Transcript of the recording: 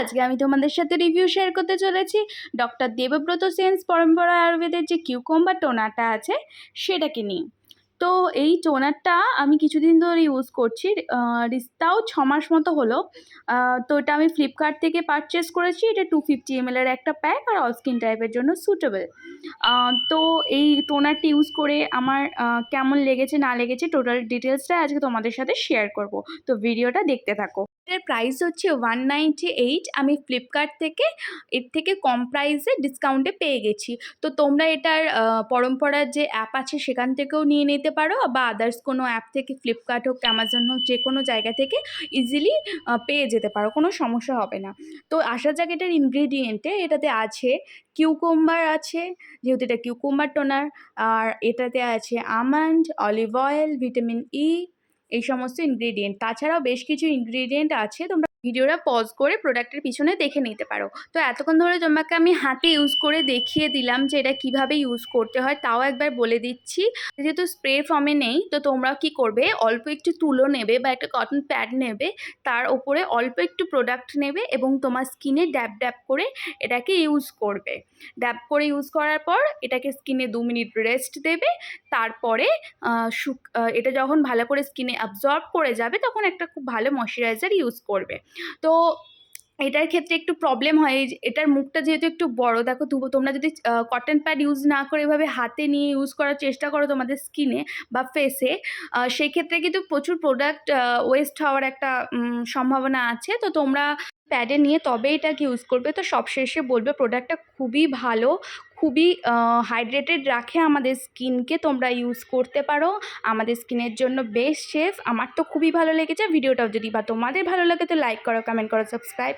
আজকে আমি তোমাদের সাথে রিভিউ শেয়ার করতে চলেছি ডক্টর দেবব্রত সেন্স পরম্পরা আয়ুর্বেদের যে কিউকম্বার টোনাটা আছে, সেটাকে নিয়ে। তো এই টোনারটা আমি কিছুদিন ধরে ইউজ করছি তাও ছ মাস মতো হলো। তো এটা আমি ফ্লিপকার্ট থেকে পারচেস করেছি, এটা টু ফিফটি এমএলের একটা প্যাক আর স্কিন টাইপের জন্য সুটেবল তো এই টোনারটি ইউজ করে আমার কেমন লেগেছে, না লেগেছে টোটাল ডিটেলসটা আজকে তোমাদের সাথে শেয়ার করব। তো ভিডিওটা দেখতে থাকো। এটার প্রাইস হচ্ছে ওয়ান নাইনটি এইট আমি ফ্লিপকার্ট থেকে এর থেকে কম প্রাইসে ডিসকাউন্টে পেয়ে গেছি। তো তোমরা এটার পরম্পরার যে অ্যাপ আছে সেখান থেকেও নিয়ে নিতে পারো বা আদার্স কোনো অ্যাপ থেকে ফ্লিপকার্ট হোক অ্যামাজন হোক, যে কোনো জায়গা থেকে ইজিলি পেয়ে যেতে পারো, কোনো সমস্যা হবে না। তো আসা যাক এটার ইনগ্রিডিয়েন্টে এটাতে আছে কিউকুম্বার আছে, যেহেতু এটা কিউকুম্বার টোনার আর এটাতে আছে almond olive oil vitamin E এই সমস্ত ইনগ্রিডিয়েন্ট তাছাড়াও বেশ কিছু ইনগ্রিডিয়েন্ট আছে, তোমরা ভিডিওটা পজ করে প্রোডাক্টের পিছনে দেখে নিতে পারো। তো এতক্ষণ ধরে তোমাকে আমি হাতে ইউজ করে দেখিয়ে দিলাম যে এটা কীভাবে ইউজ করতে হয়, তাও একবার বলে দিচ্ছি। যেহেতু স্প্রে ফর্মে নেই, তো তোমরা কি করবে? অল্প একটু তুলো নেবে বা একটা কটন প্যাড নেবে, তার ওপরে অল্প একটু প্রোডাক্ট নেবে এবং তোমার স্কিনে ড্যাব ড্যাব করে এটাকে ইউজ করবে। ড্যাব করে ইউজ করার পর এটাকে স্কিনে দু মিনিট রেস্ট দেবে, তারপরে এটা যখন ভালো করে স্কিনে অ্যাবজর্ব করে যাবে, তখন একটা খুব ভালো ময়শ্চারাইজার ইউজ করবে। তো এটার ক্ষেত্রে একটু প্রবলেম হয়। এটার মুখটা যেহেতু একটু বড়, দেখো তোমরা যদি কটন প্যাড ইউজ না করে এভাবে হাতে নিয়ে ইউজ করার চেষ্টা করো তোমাদের স্কিনে বা ফেসে সেই ক্ষেত্রে কিন্তু প্রচুর প্রোডাক্ট ওয়েস্ট হওয়ার একটা সম্ভাবনা আছে। তো তোমরা প্যাডে নিয়ে তবে এটাকে ইউজ করবে? তো সবশেষে বলবে প্রোডাক্টটা খুবই ভালো, খুবই হাইড্রেটেড রাখে আমাদের স্কিনকে তোমরা ইউজ করতে পারো। আমাদের স্কিনের জন্য বেস্ট শেফ আমার তো খুবই ভালো লেগেছে। ভিডিওটাও যদি বা তোমাদের ভালো লাগে তো লাইক করো কমেন্ট করো সাবস্ক্রাইব